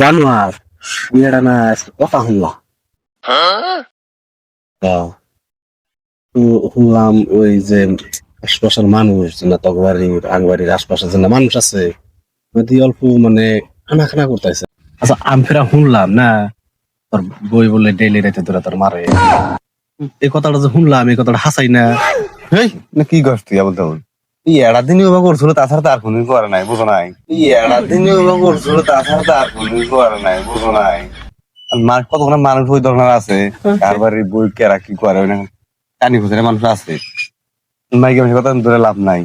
জানো আর মেয়েটা না কথা শুনলাম শুনলাম ওই যে মানুষ না তগবাড়ির আংবাড়ির আশপাশে যে মানুষ আছে অল্প মানে খানা খানা করতেছে। আচ্ছা আমি ফেরা শুনলাম না, তোর বই বলে ডেইলি রাতে তোরা তোর মারে। এই কথাটা যে শুনলাম, এই কথাটা হাসাই না। কি করছ বলতে এটা দিনই ওভাবে করছিল তাছাড়া তার কোনদিন করে নাই বুঝো নাই? এটা দিনই ওভাবে করছিল তাছাড়া করে নাই বুঝো নাই? মানুষ মানুষ ওই ধরনের আছে? কার বই কেরা কি করে কানি মানুষ আছে। মাইকে মাসে কথা ধরে লাভ নাই।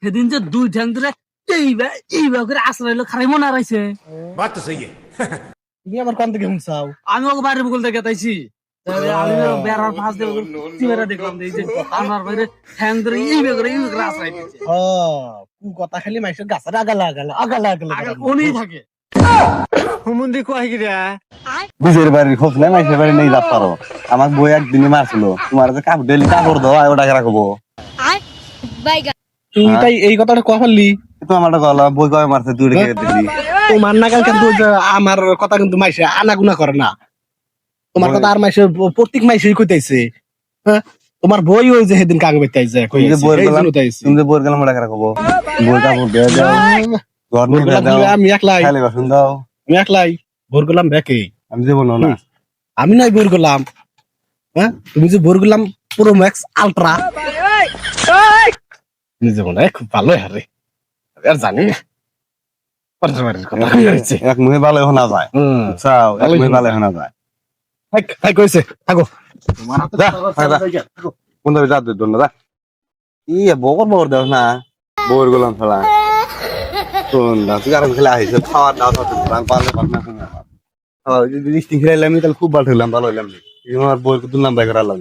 সেদিন যে দুই ঠ্যাং ধরে এইবা এইবা করে আশ্রয় খারাই মনে বাচ্চা থেকে আমি ওকে বাড়ি বকুল থেকে গেতাইছি আমার কথা খালি মাইসের গাছের থাকে। হুমুন্দি কয় বাড়ির খোঁজ নাই মাইসের বাড়ি নেই পারো। বই একদিনই মারছিল। তোমার যে ডেলি কাপড় দাও ওটাকে রাখব তুই তাই এই কথাটা কখন পারলি তো আমার গলা বই কয় মারছে তুই রেখে দিলি তোমার নাগাল কিন্তু ওই যে আমার কথা কিন্তু মাইসে আনাগুনা করে না। তোমার কথা আর মাইসে প্রত্যেক মাইসেই কইতাইছে হ্যাঁ? তোমার বই ওই যে সেদিন কাগজ বেতাইছে তুমি যে বইয়ের গেলাম তুমি যে বইয়ের গেলাম ওটাকে রাখব বই কাপড় দিয়ে দাও ঘর নিয়ে দাও। আমি একলাই। খালি বাসন দাও। আমি একলাই। ভোর করলাম ব্যাকে আমি দেবো না না আমি নয় ভোর করলাম হ্যাঁ? তুমি যে ভোর করলাম পুরো ম্যাক্স আলট্রা। নিজে মনে হয় খুব ভালো হারে আর জানি না। কই। এক মুহে ভালো এখন না যায়। হুম। চাও এক মুহে ভালো এখন না যায়। থাক কইছে থাকো। কোন ধরে যা দুই দন্ড যা। ই বকর বকর দেও না। বউর গোলাম ফেলা শোন না তুই আর খেলে আহিস খাওয়ার দাও তো রান পারলে পার না শুনে। আমার যদি দৃষ্টি খেলাইলাম তাহলে খুব ভালো হইলাম ভালো হইলাম। আমার বউর দুলাম বাইক রাখলাম